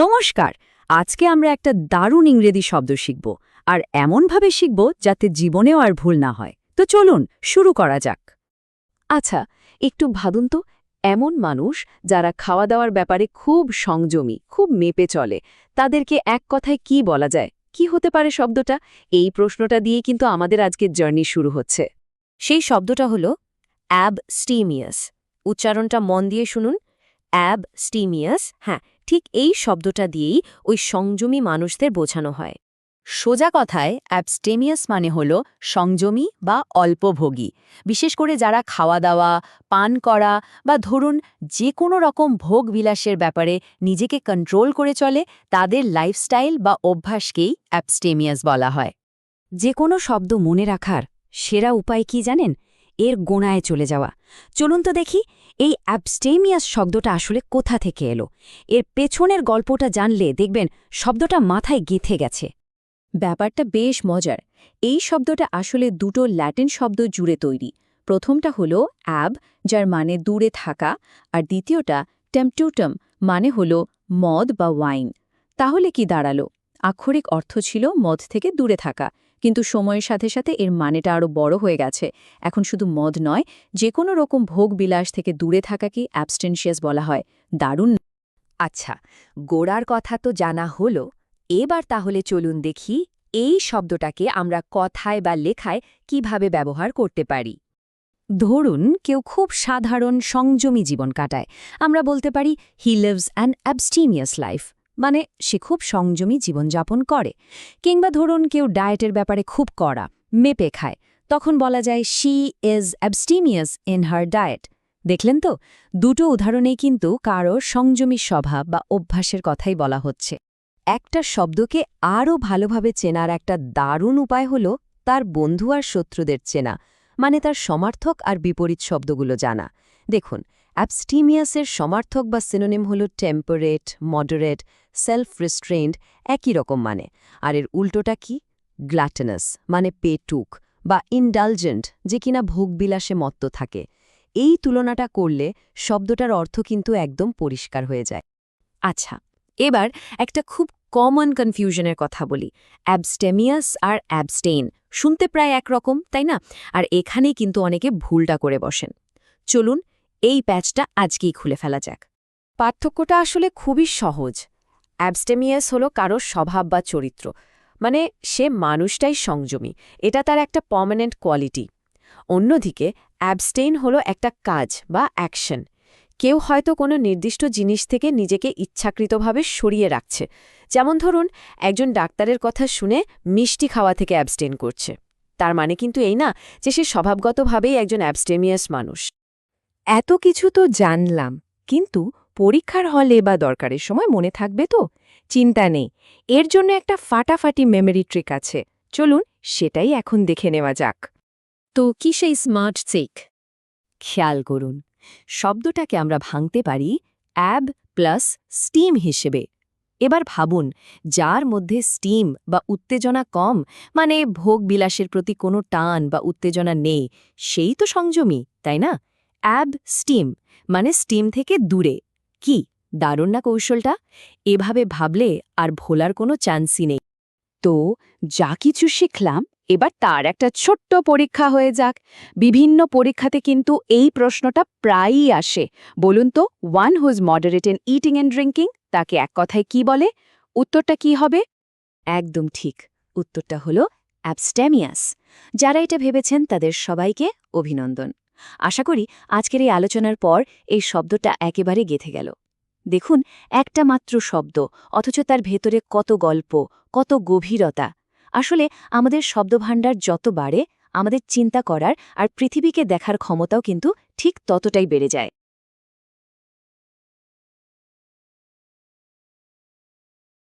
নমস্কার, আজকে আমরা একটা দারুণ ইংরেজি শব্দ শিখব, আর এমনভাবে শিখব যাতে জীবনেও আর ভুল না হয়। তো চলুন, শুরু করা যাক। আচ্ছা একটু ভাবুন তো, এমন মানুষ যারা খাওয়া দাওয়ার ব্যাপারে খুব সংযমী, খুব মেপে চলে, তাদেরকে এক কথায় কি বলা যায়? কি হতে পারে শব্দটা? এই প্রশ্নটা দিয়ে কিন্তু আমাদের আজকের জার্নি শুরু হচ্ছে। সেই শব্দটা হল অ্যাব স্টিমিয়াস উচ্চারণটা মন দিয়ে শুনুন। অ্যাব স্টিমিয়াস হ্যাঁ ঠিক এই শব্দটা দিয়েই ওই সংযমী মানুষদের বোঝানো হয়। সোজা কথায় অ্যাবস্টেমিয়াস মানে হল সংযমী বা অল্পভোগী। বিশেষ করে যারা খাওয়া দাওয়া পান করা বা ধরুন যে কোনো রকম ভোগ বিলাসের ব্যাপারে নিজেকে কন্ট্রোল করে চলে, তাদের লাইফস্টাইল বা অভ্যাসকেই অ্যাবস্টেমিয়াস বলা হয়। যে কোনো শব্দ মনে রাখার সেরা উপায় কি জানেন? এর গোনায় চলে যাওয়া। চলুন তো দেখি এই অ্যাবস্টেমিয়াস শব্দটা আসলে কোথা থেকে এলো? এর পেছনের গল্পটা জানলে দেখবেন শব্দটা মাথায় গেঁথে গেছে। ব্যাপারটা বেশ মজার। এই শব্দটা আসলে দুটো ল্যাটিন শব্দ জুড়ে তৈরি। প্রথমটা হলো অ্যাব যার মানে দূরে থাকা, আর দ্বিতীয়টা টেম্পটুটম মানে হলো মদ বা ওয়াইন তাহলে কি দাঁড়াল? আক্ষরিক অর্থ ছিল মদ থেকে দূরে থাকা, কিন্তু সময়ের সাথে সাথে এর মানেটা আরও বড় হয়ে গেছে। এখন শুধু মদ নয় যে কোনো রকম ভোগ বিলাস থেকে দূরে থাকাকে অ্যাবস্টেনশিয়াস বলা হয়। দারুণ। আচ্ছা গোড়ার কথা তো জানা হলো, এবার তাহলে চলুন দেখি এই শব্দটাকে আমরা কথায় বা লেখায় কীভাবে ব্যবহার করতে পারি। ধরুন, কেউ খুব সাধারণ সংযমী জীবন কাটায়। আমরা বলতে পারি he lives an abstemious life মানে সে খুব সংযমী জীবনযাপন করে। কিংবা ধরুন কেউ ডায়েটের ব্যাপারে খুব কড়া, মেপে খায়। তখন বলা যায় she is abstemious in her diet দেখলেন তো? দুটো উদাহরণেই কিন্তু কারও সংযমী স্বভাব বা অভ্যাসের কথাই বলা হচ্ছে। একটা শব্দকে আরও ভালোভাবে চেনার একটা দারুণ উপায় হল তার বন্ধু আর শত্রুদের চেনা মানে তার সমার্থক আর বিপরীত শব্দগুলো জানা। দেখুন অ্যাবস্টিমিয়াসের সমার্থক বা সিনোনিম হল টেম্পারেট মডারেট সেলফ রিস্ট্রেন্ড একই রকম মানে। আর এর উল্টোটা কি? গ্ল্যাটেনাস মানে পেটুক বা ইনডালজেন্ট যে কিনা ভোগবিলাসে মত্ত থাকে। এই তুলনাটা করলে শব্দটার অর্থ কিন্তু একদম পরিষ্কার হয়ে যায়। আচ্ছা এবার একটা খুব কমন কনফিউশনের কথা বলি। অ্যাবস্টেমিয়াস আর অ্যাবস্টেইন শুনতে প্রায় একরকম, তাই না? আর এখানেই কিন্তু অনেকে ভুলটা করে বসেন। চলুন, এই প্যাচটা আজকেই খুলে ফেলা যাক। পার্থক্যটা আসলে খুবই সহজ। অ্যাবস্টেমিয়াস হলো কারোর স্বভাব বা চরিত্র। মানে সে মানুষটাই সংযমী, এটা তার একটা পার্মানেন্ট কোয়ালিটি অন্যদিকে অ্যাবস্টেইন হলো একটা কাজ বা অ্যাকশন কেউ হয়তো কোনো নির্দিষ্ট জিনিস থেকে নিজেকে ইচ্ছাকৃতভাবে সরিয়ে রাখছে। যেমন ধরুন, একজন ডাক্তারের কথা শুনে মিষ্টি খাওয়া থেকে অ্যাবস্টেন করছে। তার মানে কিন্তু এই না যে সে স্বভাবগতভাবেই একজন অ্যাবস্টেমিয়াস মানুষ এত কিছু তো জানলাম, কিন্তু পরীক্ষার হলে বা দরকারের সময় মনে থাকবে তো? চিন্তা নেই। এর জন্য একটা ফাটাফাটি মেমরি ট্রিক আছে। চলুন সেটাই এখন দেখে নেওয়া যাক। তো কি সেই স্মার্ট চেক খেয়াল করুন, শব্দটাকে আমরা ভাঙতে পারি অ্যাব প্লাস স্টিম হিসেবে। এবার ভাবুন, যার মধ্যে স্টিম বা উত্তেজনা কম মানে ভোগ বিলাসের প্রতি কোনো টান বা উত্তেজনা নেই, সেই তো সংযমী, তাই না? অ্যাব স্টিম মানে স্টিম থেকে দূরে। কি? দারুণ না কৌশলটা? এভাবে ভাবলে আর ভোলার কোনো চান্সই নেই। তো, যা কিছু শিখলাম, এবার তার একটা ছোট্ট পরীক্ষা হয়ে যাক। বিভিন্ন পরীক্ষাতে কিন্তু এই প্রশ্নটা প্রায়ই আসে। বলুন তো one who's moderate in eating and drinking তাকে এক কথায় কি বলে? উত্তরটা কি হবে? একদম ঠিক। উত্তরটা হলো অ্যাবস্ট্যামিয়াস যারা এটা ভেবেছেন, তাদের সবাইকে অভিনন্দন। আশা করি আজকের এই আলোচনার পর এই শব্দটা একেবারে গেথে গেল। দেখুন, একটা মাত্র শব্দ, অথচ তার ভেতরে কত গল্প, কত গভীরতা। আসলে আমাদের শব্দভাণ্ডার যত বাড়ে, আমাদের চিন্তা করার আর পৃথিবীকে দেখার ক্ষমতাও কিন্তু ঠিক ততটাই বেড়ে যায়।